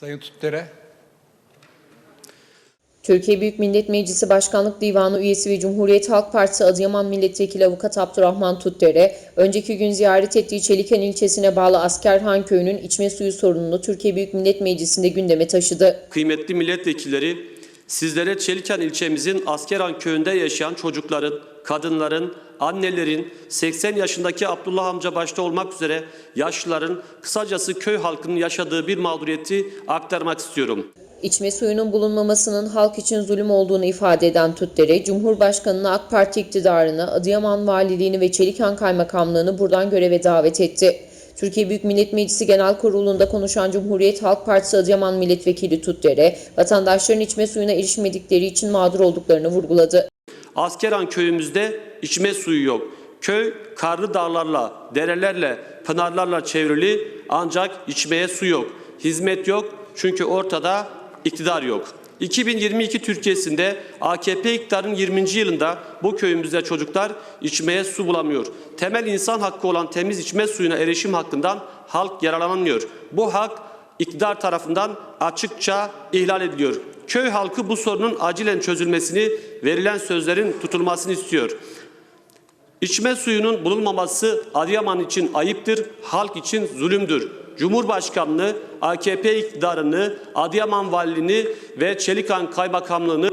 Sayın Tutdere. Türkiye Büyük Millet Meclisi Başkanlık Divanı üyesi ve Cumhuriyet Halk Partisi Adıyaman Milletvekili Avukat Abdurrahman Tutdere, önceki gün ziyaret ettiği Çeliken ilçesine bağlı Askerhan köyünün içme suyu sorununu Türkiye Büyük Millet Meclisi'nde gündeme taşıdı. Kıymetli milletvekilleri, sizlere Çeliken ilçemizin Askeran köyünde yaşayan çocukların, kadınların, annelerin, 80 yaşındaki Abdullah amca başta olmak üzere yaşlıların, kısacası köy halkının yaşadığı bir mağduriyeti aktarmak istiyorum. İçme suyunun bulunmamasının halk için zulüm olduğunu ifade eden Tutdere, Cumhurbaşkanı'nı AK Parti iktidarını, Adıyaman Valiliğini ve Çelikan Kaymakamlığını buradan göreve davet etti. Türkiye Büyük Millet Meclisi Genel Kurulu'nda konuşan Cumhuriyet Halk Partisi Adıyaman Milletvekili Tutdere, vatandaşların içme suyuna erişmedikleri için mağdur olduklarını vurguladı. Askeran köyümüzde içme suyu yok. Köy karlı dağlarla, derelerle, pınarlarla çevrili ancak içmeye su yok. Hizmet yok çünkü ortada iktidar yok. 2022 Türkiye'sinde AKP iktidarının 20. yılında bu köyümüzde çocuklar içmeye su bulamıyor. Temel insan hakkı olan temiz içme suyuna erişim hakkından halk yararlanamıyor. Bu hak iktidar tarafından açıkça ihlal ediliyor. Köy halkı bu sorunun acilen çözülmesini, verilen sözlerin tutulmasını istiyor. İçme suyunun bulunmaması Adıyaman için ayıptır, halk için zulümdür. Cumhurbaşkanlığı, AKP iktidarını, Adıyaman Valiliğini ve Çelikan Kaymakamlığını